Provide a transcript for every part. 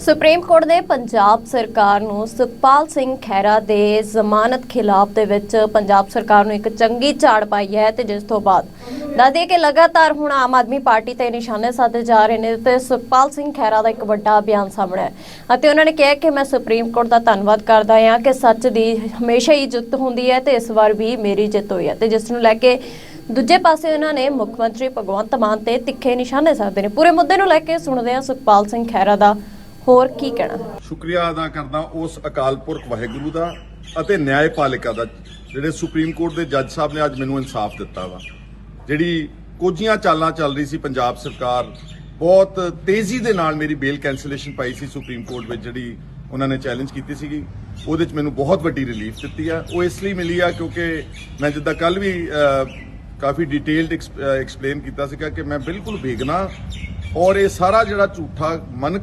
Supreme court ਨੇ ਪੰਜਾਬ ਸਰਕਾਰ ਨੂੰ ਸੁਖਪਾਲ ਸਿੰਘ ਖਹਿਰਾ ਦੇ ਜ਼ਮਾਨਤ ਖਿਲਾਫ ਦੇ ਵਿੱਚ ਪੰਜਾਬ ਸਰਕਾਰ ਨੂੰ ਇੱਕ ਚੰਗੀ ਝਾੜ ਪਾਈ ਹੈ ਤੇ ਜਿਸ ਤੋਂ ਬਾਅਦ ਦੱਸਦੇ ਕਿ ਲਗਾਤਾਰ ਹੁਣ ਆਮ ਆਦਮੀ ਪਾਰਟੀ ਤੇ ਨਿਸ਼ਾਨੇ ਸਾਧੇ ਜਾ ਰਹੇ ਨੇ ਤੇ ਸੁਖਪਾਲ ਸਿੰਘ ਖਹਿਰਾ ਦਾ ਇੱਕ ਵੱਡਾ ਬਿਆਨ ਸਾਹਮਣੇ ਹੈ। ਅਤੇ ਉਹਨਾਂ ਨੇ ਕਿਹਾ ਕਿ ਮੈਂ ਸੁਪਰੀਮ ਕੋਰਟ ਦਾ ਧੰਨਵਾਦ ਕਰਦਾ ਹਾਂ ਕਿ ਸੱਚ ਦੀ ਹਮੇਸ਼ਾ ਹੀ ਜਿੱਤ ਹੁੰਦੀ ਹੈ ਤੇ ਇਸ ਵਾਰ ਵੀ ਮੇਰੀ ਜਿੱਤ ਹੋਈ ਹੈ ਤੇ ਜਿਸ ਨੂੰ ਲੈ ਕੇ ਦੂਜੇ ਪਾਸੇ ਉਹਨਾਂ ਨੇ ਮੁੱਖ ਮੰਤਰੀ ਭਗਵੰਤ ਮਾਨ ਤੇ ਤਿੱਖੇ ਨਿਸ਼ਾਨੇ ਸਾਧੇ ਨੇ। ਪੂਰੇ ਮੁੱਦੇ ਨੂੰ ਲੈ ਕੇ ਸੁਣਦੇ ਹਾਂ ਸੁਖਪਾਲ ਸਿੰਘ ਖਹਿਰਾ ਦਾ ਹੋਰ ਕੀ ਕਹਿਣਾ? ਸ਼ੁਕਰੀਆ ਅਦਾ ਕਰਦਾ ਉਸ ਅਕਾਲ ਪੁਰਖ ਵਾਹਿਗੁਰੂ ਦਾ ਅਤੇ ਨਿਆਂਪਾਲਿਕਾ ਦਾ, ਜਿਹੜੇ ਸੁਪਰੀਮ ਕੋਰਟ ਦੇ ਜੱਜ ਸਾਹਿਬ ਨੇ ਅੱਜ ਮੈਨੂੰ ਇਨਸਾਫ ਦਿੱਤਾ ਵਾ। ਜਿਹੜੀ ਕੋਝੀਆਂ ਚਾਲਾਂ ਚੱਲ ਰਹੀ ਸੀ ਪੰਜਾਬ ਸਰਕਾਰ, ਬਹੁਤ ਤੇਜ਼ੀ ਦੇ ਨਾਲ ਮੇਰੀ ਬੇਲ ਕੈਂਸਲੇਸ਼ਨ ਪਾਈ ਸੀ ਸੁਪਰੀਮ ਕੋਰਟ ਵਿੱਚ, ਜਿਹੜੀ ਉਹਨਾਂ ਨੇ ਚੈਲੰਜ ਕੀਤੀ ਸੀਗੀ। ਉਹਦੇ ਵਿੱਚ ਮੈਨੂੰ ਬਹੁਤ ਵੱਡੀ ਰਿਲੀਫ ਦਿੱਤੀ ਆ। ਉਹ ਇਸ ਲਈ ਮਿਲੀ ਆ ਕਿਉਂਕਿ ਮੈਂ ਜਿੱਦਾਂ ਕੱਲ ਵੀ ਕਾਫੀ ਡਿਟੇਲਡ ਐਕਸਪਲੇਨ ਕੀਤਾ ਸੀਗਾ ਕਿ ਮੈਂ ਬਿਲਕੁਲ ਬੇਗਨਾ ਔਰ ਇਹ ਸਾਰਾ ਜਿਹੜਾ ਝੂਠਾ ਮਨ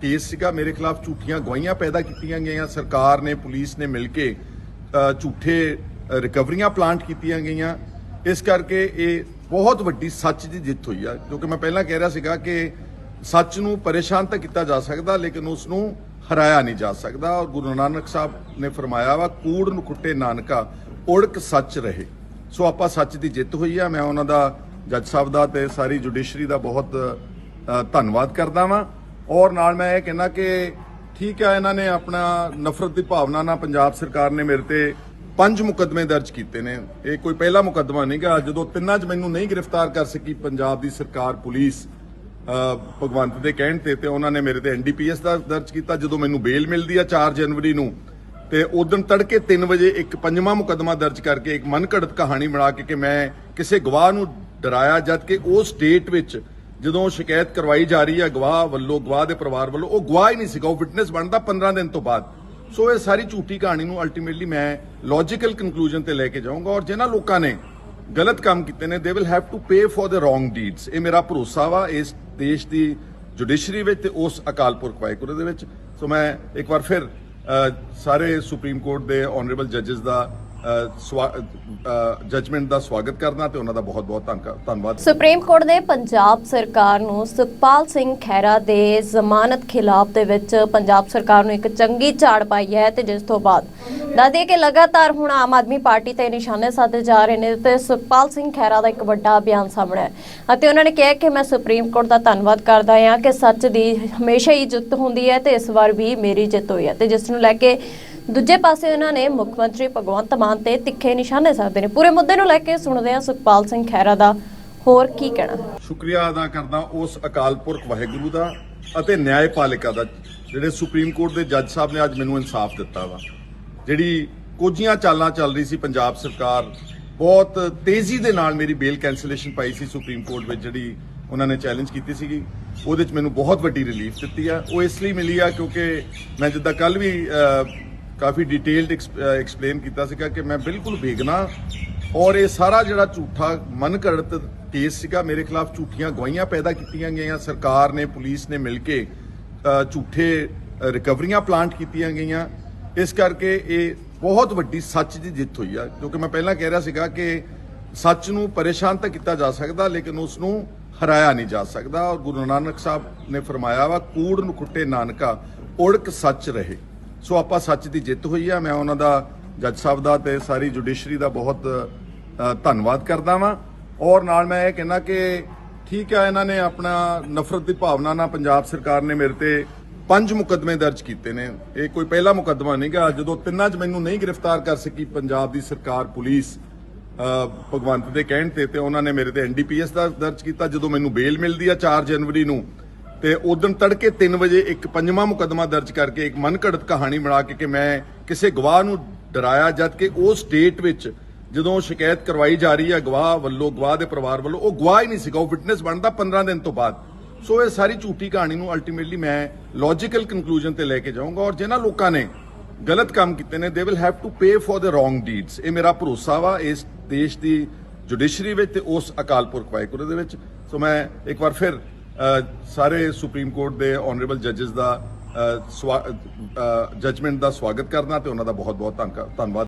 ਕੇਸ ਸੀਗਾ। ਮੇਰੇ ਖਿਲਾਫ ਝੂਠੀਆਂ ਗਵਾਹੀਆਂ ਪੈਦਾ ਕੀਤੀਆਂ ਗਈਆਂ। ਸਰਕਾਰ ਨੇ, ਪੁਲਿਸ ਨੇ ਮਿਲ ਕੇ ਝੂਠੇ ਰਿਕਵਰੀਆਂ ਪਲਾਂਟ ਕੀਤੀਆਂ ਗਈਆਂ। ਇਸ ਕਰਕੇ ਇਹ ਬਹੁਤ ਵੱਡੀ ਸੱਚ ਦੀ ਜਿੱਤ ਹੋਈ ਆ। ਕਿਉਂਕਿ ਮੈਂ ਪਹਿਲਾਂ ਕਹਿ ਰਿਹਾ ਸੀਗਾ ਕਿ ਸੱਚ ਨੂੰ ਪਰੇਸ਼ਾਨ ਤਾਂ ਕੀਤਾ ਜਾ ਸਕਦਾ, ਲੇਕਿਨ ਉਸ ਨੂੰ ਹਰਾਇਆ ਨਹੀਂ ਜਾ ਸਕਦਾ। ਔਰ ਗੁਰੂ ਨਾਨਕ ਸਾਹਿਬ ਨੇ ਫਰਮਾਇਆ ਵਾ, ਕੂੜ ਨੂੰ ਕੁੱਟੇ ਨਾਨਕਾ, ਉੜਕ ਸੱਚ ਰਹੇ। ਸੋ ਆਪਾਂ ਸੱਚ ਦੀ ਜਿੱਤ ਹੋਈ ਆ। ਮੈਂ ਉਹਨਾਂ ਦਾ ਜੱਜ ਸਾਹਿਬ ਦਾ ਤੇ ਸਾਰੀ ਜੁਡੀਸ਼ਰੀ ਦਾ ਬਹੁਤ ਧੰਨਵਾਦ ਕਰਦਾ ਵਾਂ। ਔਰ ਨਾਲ ਮੈਂ ਇਹ ਕਹਿੰਦਾ ਕਿ ਠੀਕ ਆ, ਇਹਨਾਂ ਨੇ ਆਪਣਾ ਨਫ਼ਰਤ ਦੀ ਭਾਵਨਾ ਨਾਲ ਪੰਜਾਬ ਸਰਕਾਰ ਨੇ ਮੇਰੇ ਤੇ ਪੰਜ ਮੁਕੱਦਮੇ ਦਰਜ ਕੀਤੇ ਨੇ। ਇਹ ਕੋਈ ਪਹਿਲਾ ਮੁਕੱਦਮਾ ਨਹੀਂਗਾ ਜਦੋਂ ਤਿੰਨਾਂ 'ਚ ਮੈਨੂੰ ਨਹੀਂ ਗ੍ਰਿਫਤਾਰ ਕਰ ਸਕੀ ਪੰਜਾਬ ਦੀ ਸਰਕਾਰ, ਪੁਲਿਸ ਭਗਵੰਤ ਦੇ ਕਹਿਣ ਤੇ ਤੇ ਉਹਨਾਂ ਨੇ ਮੇਰੇ ਤੇ ਐਨਡੀਪੀਐਸ ਦਾ ਦਰਜ ਕੀਤਾ, ਜਦੋਂ ਮੈਨੂੰ ਬੇਲ ਮਿਲਦੀ ਆ 4 ਜਨਵਰੀ ਨੂੰ, ਤੇ ਉਦੋਂ ਤੜਕੇ 3 ਵਜੇ ਇੱਕ ਪੰਜਵਾਂ ਮੁਕੱਦਮਾ ਦਰਜ ਕਰਕੇ ਇੱਕ ਮਨਘੜਤ ਕਹਾਣੀ ਬਣਾ ਕੇ ਕਿ ਮੈਂ ਕਿਸੇ ਗਵਾਹ ਨੂੰ ਡਰਾਇਆ ਜਦ ਕਿ ਉਸ ਸਟੇਟ ਵਿੱਚ ਜਦੋਂ ਸ਼ਿਕਾਇਤ ਕਰਵਾਈ ਜਾ ਰਹੀ ਹੈ, ਗਵਾਹ ਵੱਲੋਂ, ਗਵਾਹ ਦੇ ਪਰਿਵਾਰ ਵੱਲੋਂ, ਉਹ ਗਵਾਹ ਹੀ ਨਹੀਂ ਸੀਗਾ, ਉਹ ਵਿਟਨੈਸ ਬਣਦਾ 15 ਦਿਨ ਤੋਂ ਬਾਅਦ। ਸੋ ਇਹ ਸਾਰੀ ਝੂਠੀ ਕਹਾਣੀ ਨੂੰ ਅਲਟੀਮੇਟਲੀ ਮੈਂ ਲੌਜੀਕਲ ਕਨਕਲੂਜਨ ਤੇ ਲੈ ਕੇ ਜਾਊਂਗਾ ਔਰ ਜਿਨ੍ਹਾਂ ਲੋਕਾਂ ਨੇ ਗਲਤ ਕੰਮ ਕੀਤੇ ਨੇ ਦੇ will have to pay for the wrong deeds ਇਹ ਮੇਰਾ ਭਰੋਸਾ ਵਾ, ਇਸ ਦੇਸ਼ ਦੀ ਜੁਡੀਸ਼ਰੀ ਵਿੱਚ ਤੇ ਉਸ ਅਕਾਲ ਪੁਰਖ ਵਾਹਿਗੁਰੂ ਦੇ ਵਿੱਚ। ਸੋ ਮੈਂ ਇੱਕ ਵਾਰ ਫਿਰ ਸਾਰੇ ਸੁਪਰੀਮ ਕੋਰਟ ਦੇ ਆਨਰੇਬਲ ਜੱਜਸ ਦਾ ਜਜਮੈਂਟ ਦਾ ਸਵਾਗਤ ਕਰਨਾ ਤੇ ਉਹਨਾਂ ਦਾ ਬਹੁਤ ਬਹੁਤ ਧੰਨਵਾਦ। ਸੁਪਰੀਮ ਕੋਰਟ ਨੇ ਪੰਜਾਬ ਸਰਕਾਰ ਨੂੰ ਸੁਖਪਾਲ ਸਿੰਘ ਖਹਿਰਾ ਦੇ ਜ਼ਮਾਨਤ ਖਿਲਾਫ ਦੇ ਵਿੱਚ ਪੰਜਾਬ ਸਰਕਾਰ ਨੂੰ ਇੱਕ ਚੰਗੀ ਝਾੜ ਪਾਈ ਹੈ ਤੇ ਜਿਸ ਤੋਂ ਬਾਅਦ ਦੱਸਦੇ ਕਿ ਲਗਾਤਾਰ ਹੁਣ ਆਮ ਆਦਮੀ ਪਾਰਟੀ ਤੇ ਨਿਸ਼ਾਨੇ ਸਾਧੇ ਜਾ ਰਹੇ ਨੇ ਤੇ ਸੁਖਪਾਲ ਸਿੰਘ ਖਹਿਰਾ ਦਾ ਇੱਕ ਵੱਡਾ ਬਿਆਨ ਸਾਹਮਣੇ ਹੈ। ਅਤੇ ਉਹਨਾਂ ਨੇ ਕਿਹਾ ਕਿ ਮੈਂ ਸੁਪਰੀਮ ਕੋਰਟ ਦਾ ਧੰਨਵਾਦ ਕਰਦਾ ਹਾਂ ਕਿ ਸੱਚ ਦੀ ਹਮੇਸ਼ਾ ਹੀ ਜਿੱਤ ਹੁੰਦੀ ਹੈ ਤੇ ਇਸ ਵਾਰ ਵੀ ਮੇਰੀ ਜਿੱਤ ਹੋਈ ਹੈ ਤੇ ਜਿਸ ਨੂੰ ਲੈ ਕੇ ਦੂਜੇ ਪਾਸੇ ਉਹਨਾਂ ਨੇ ਮੁੱਖ ਮੰਤਰੀ ਭਗਵੰਤ ਮਾਨ ਤੇ ਤਿੱਖੇ ਨਿਸ਼ਾਨੇ ਸਾਧੇ ਨੇ। ਪੂਰੇ ਮੁੱਦੇ ਨੂੰ ਲੈ ਕੇ ਸੁਣਦੇ ਹਾਂ ਸੁਖਪਾਲ ਸਿੰਘ ਖਹਿਰਾ ਦਾ ਹੋਰ ਕੀ ਕਹਿਣਾ? ਸ਼ੁਕਰੀਆ ਅਦਾ ਕਰਦਾ ਉਸ ਅਕਾਲ ਪੁਰਖ ਵਾਹਿਗੁਰੂ ਦਾ ਅਤੇ ਨਿਆਂਪਾਲਿਕਾ ਦਾ, ਜਿਹੜੇ ਸੁਪਰੀਮ ਕੋਰਟ ਦੇ ਜੱਜ ਸਾਹਿਬ ਨੇ ਅੱਜ ਮੈਨੂੰ ਇਨਸਾਫ ਦਿੱਤਾ ਵਾ। ਜਿਹੜੀ ਕੋਝੀਆਂ ਚਾਲਾਂ ਚੱਲ ਰਹੀ ਸੀ ਪੰਜਾਬ ਸਰਕਾਰ, ਬਹੁਤ ਤੇਜ਼ੀ ਦੇ ਨਾਲ ਮੇਰੀ ਬੇਲ ਕੈਂਸਲੇਸ਼ਨ ਪਾਈ ਸੀ ਸੁਪਰੀਮ ਕੋਰਟ ਵਿੱਚ, ਜਿਹੜੀ ਉਹਨਾਂ ਨੇ ਚੈਲੰਜ ਕੀਤੀ ਸੀਗੀ। ਉਹਦੇ ਵਿੱਚ ਮੈਨੂੰ ਬਹੁਤ ਵੱਡੀ ਰਿਲੀਫ ਦਿੱਤੀ ਆ। ਉਹ ਇਸ ਲਈ ਮਿਲੀ ਆ ਕਿਉਂਕਿ ਮੈਂ ਜਿੱਦਾਂ ਕੱਲ ਵੀ ਕਾਫੀ ਡਿਟੇਲਡ ਐਕਸਪਲੇਨ ਕੀਤਾ ਸੀਗਾ ਕਿ ਮੈਂ ਬਿਲਕੁਲ ਬੇਗਨਾ ਔਰ ਇਹ ਸਾਰਾ ਜਿਹੜਾ ਝੂਠਾ ਮਨ ਕੇਸ ਸੀਗਾ, ਮੇਰੇ ਖਿਲਾਫ ਝੂਠੀਆਂ ਗਵਾਹੀਆਂ ਪੈਦਾ ਕੀਤੀਆਂ ਗਈਆਂ, ਸਰਕਾਰ ਨੇ, ਪੁਲਿਸ ਨੇ ਮਿਲ ਕੇ ਝੂਠੇ ਰਿਕਵਰੀਆਂ ਪਲਾਂਟ ਕੀਤੀਆਂ ਗਈਆਂ। ਇਸ ਕਰਕੇ ਇਹ ਬਹੁਤ ਵੱਡੀ ਸੱਚ ਦੀ ਜਿੱਤ ਹੋਈ ਆ ਕਿਉਂਕਿ ਮੈਂ ਪਹਿਲਾਂ ਕਹਿ ਰਿਹਾ ਸੀਗਾ ਕਿ ਸੱਚ ਨੂੰ ਪਰੇਸ਼ਾਨ ਤਾਂ ਕੀਤਾ ਜਾ ਸਕਦਾ, ਲੇਕਿਨ ਉਸ ਨੂੰ ਹਰਾਇਆ ਨਹੀਂ ਜਾ ਸਕਦਾ। ਔਰ ਗੁਰੂ ਨਾਨਕ ਸਾਹਿਬ ਨੇ ਫਰਮਾਇਆ ਵਾ, ਕੂੜ ਨੂੰ ਕੁੱਟੇ ਨਾਨਕਾ, ਉੜਕ ਸੱਚ ਰਹੇ। ਸੋ ਆਪਾਂ ਸੱਚ ਦੀ ਜਿੱਤ ਹੋਈ ਆ। ਮੈਂ ਉਹਨਾਂ ਦਾ ਜੱਜ ਸਾਹਿਬ ਦਾ ਤੇ ਸਾਰੀ ਜੁਡੀਸ਼ਰੀ ਦਾ ਬਹੁਤ ਧੰਨਵਾਦ ਕਰਦਾ ਵਾਂ। ਔਰ ਨਾਲ ਮੈਂ ਇਹ ਕਹਿੰਦਾ ਕਿ ਠੀਕ ਆ, ਇਹਨਾਂ ਨੇ ਆਪਣਾ ਨਫ਼ਰਤ ਦੀ ਭਾਵਨਾ ਨਾਲ ਪੰਜਾਬ ਸਰਕਾਰ ਨੇ ਮੇਰੇ ਤੇ ਪੰਜ ਮੁਕੱਦਮੇ ਦਰਜ ਕੀਤੇ ਨੇ। ਇਹ ਕੋਈ ਪਹਿਲਾ ਮੁਕੱਦਮਾ ਨਹੀਂਗਾ ਜਦੋਂ ਤਿੰਨਾਂ 'ਚ ਮੈਨੂੰ ਨਹੀਂ ਗ੍ਰਿਫਤਾਰ ਕਰ ਸਕੀ ਪੰਜਾਬ ਦੀ ਸਰਕਾਰ, ਪੁਲਿਸ ਭਗਵੰਤ ਦੇ ਕਹਿਣ ਤੇ ਤੇ ਉਹਨਾਂ ਨੇ ਮੇਰੇ ਤੇ ਐਨਡੀਪੀਐਸ ਦਾ ਦਰਜ ਕੀਤਾ। ਜਦੋਂ ਮੈਨੂੰ ਬੇਲ ਮਿਲਦੀ ਆ 4 ਜਨਵਰੀ ਨੂੰ ਤੇ ਉਦੋਂ ਤੜਕੇ 3 ਵਜੇ ਇੱਕ ਪੰਜਵਾਂ ਮੁਕੱਦਮਾ ਦਰਜ ਕਰਕੇ ਇੱਕ ਮਨਘੜਤ ਕਹਾਣੀ ਬਣਾ ਕੇ ਕਿ ਮੈਂ ਕਿਸੇ ਗਵਾਹ ਨੂੰ ਡਰਾਇਆ ਜਦ ਕਿ ਉਸ ਸਟੇਟ ਵਿੱਚ ਜਦੋਂ ਸ਼ਿਕਾਇਤ ਕਰਵਾਈ ਜਾ ਰਹੀ ਹੈ, ਗਵਾਹ ਵੱਲੋਂ, ਗਵਾਹ ਦੇ ਪਰਿਵਾਰ ਵੱਲੋਂ, ਉਹ ਗਵਾਹ ਹੀ ਨਹੀਂ ਸੀਗਾ, ਉਹ ਵਿਟਨੈਸ ਬਣਦਾ 15 ਦਿਨ ਤੋਂ ਬਾਅਦ। ਸੋ ਇਹ ਸਾਰੀ ਝੂਠੀ ਕਹਾਣੀ ਨੂੰ ਅਲਟੀਮੇਟਲੀ ਮੈਂ ਲੌਜੀਕਲ ਕਨਕਲੂਜਨ ਤੇ ਲੈ ਕੇ ਜਾਊਂਗਾ ਔਰ ਜਿਨ੍ਹਾਂ ਲੋਕਾਂ ਨੇ ਗਲਤ ਕੰਮ ਕੀਤੇ ਨੇ ਦੇ will have to pay for the wrong deeds ਇਹ ਮੇਰਾ ਭਰੋਸਾ ਵਾ ਇਸ ਦੇਸ਼ ਦੀ ਜੁਡੀਸ਼ਰੀ ਵਿੱਚ ਤੇ ਉਸ ਅਕਾਲ ਪੁਰਖ ਵਾਹਿਗੁਰੂ ਦੇ ਵਿੱਚ। ਸੋ ਮੈਂ ਇੱਕ ਵਾਰ ਫਿਰ ਸਾਰੇ ਸੁਪਰੀਮ ਕੋਰਟ ਦੇ ਆਨਰੇਬਲ ਜੱਜਸ ਦਾ ਜਜਮੈਂਟ ਦਾ ਸਵਾਗਤ ਕਰਨਾ ਤੇ ਉਹਨਾਂ ਦਾ ਬਹੁਤ ਬਹੁਤ ਧੰਨਵਾਦ।